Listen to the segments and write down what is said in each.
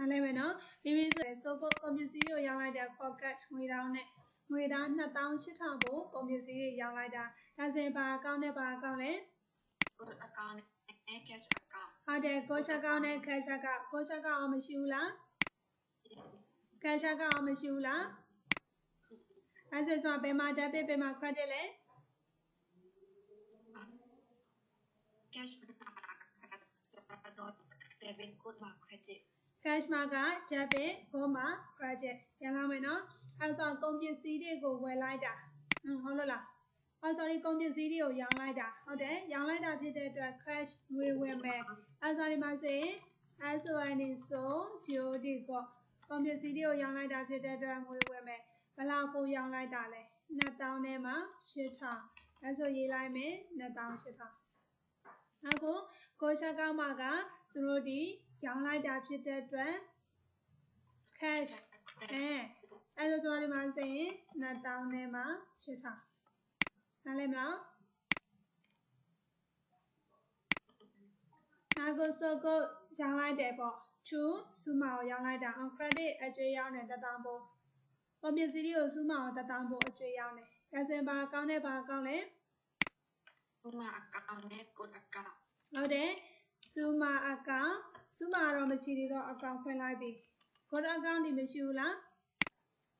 နားလည်မယ်နော်ပြီးပြီဆိုရင် so ကိုကွန်ပျူတာကိုရောင်းလိုက်တဲ့ pocket ငွေတောင်းနဲ့ငွေသား2800ကိုကွန်ပျူတာကိုရောင်းလိုက်တာဒါဆိုရင်ဘာအကောင့်နဲ့ဘာအကောင့်လဲ good account နဲ့ cash account ဟုတ်တယ်ကိုချက်ကောင်းနဲ့ cash ကကိုချက်ကောင်းအောင်မရှိဘူးလား cash ကအောင်မရှိဘူးလားအဲဆိုဆိုဘယ်မှာ debit ဘယ်မှာ credit လဲ cash မှာ not debit good မှာ credit cash မှာက debit ကိုမှာ credit ရအောင်မယ်နော်အဲဆိုကုန်ပစ္စည်းတွေကိုဝယ်လိုက်တာဟုတ်လို့လားအဲ sorry ကုန်ပစ္စည်းတွေကိုရောင်းလိုက်တာဟုတ်တယ်ရောင်းလိုက်တာဖြစ်တဲ့အတွက် cash ငွေဝင်မယ်အဲ sorry မှာဆိုရင် SON ဆို COD ပေါ့ကုန်ပစ္စည်းတွေကိုရောင်းလိုက်တာဖြစ်တဲ့အတွက်ငွေဝင်မယ်ဘယ်လောက်ကိုရောင်းလိုက်တာလဲ2000ထဲမှာ8000အဲဆိုရေးလိုက်မယ်2000 8000 အခုကိုချက်ကောက်မှာကသူတို့ဒီရောင်းလိုက်တာဖြစ်တဲ့အတွက် cash အဲအဲဆိုကျွန်တော်ဒီမှာဆိုရင်2000ထဲမှာ8000နားလည်မလားအခုဆိုကိုရောင်းလိုက်တယ်ပေါ့2စူမာကိုရောင်းလိုက်တာ on credit အကျွေးရောင်းတယ်1000ပို့ကွန်ပျူတာကိုစူမာကို1000ပို့အကျွေးရောင်းတယ်ဒါဆိုရင်ဘာအကောင့်နဲ့ဘာအကောင့်လဲ good မှာ account နဲ့ good account ဟုတ်တယ်စူမာအကောင့်စူမာတော့မရှိသေးတော့အကောင့်ဖွင့်လိုက်ပြီကိုအကောင့်ဒီမရှိဘူးလား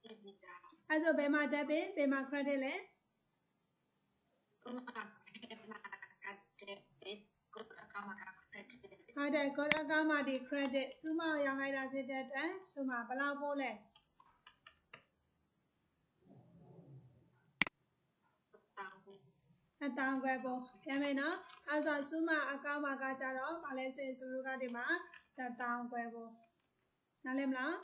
ဖြစ်ပြီဒါအဲဆိုဘယ်မှာ debit ဘယ်မှာ credit လဲ good မှာ debit good account မှာ credit ဟုတ်တယ်ကိုအကောင့်မှာဒီ credit စူမာကိုရောင်းလိုက်တာဖြစ်တဲ့အတွက်စူမာဘယ်လောက်ပို့လဲ တောင်းဖို့ အတောင်ခွဲပို့ပြန်မယ်နော်အဲဆိုစူမာအကောင့်မှာကကြတော့ဘာလဲဆိုရင်သူတို့ကဒီမှာတတောင်ခွဲပို့နားလည်မလား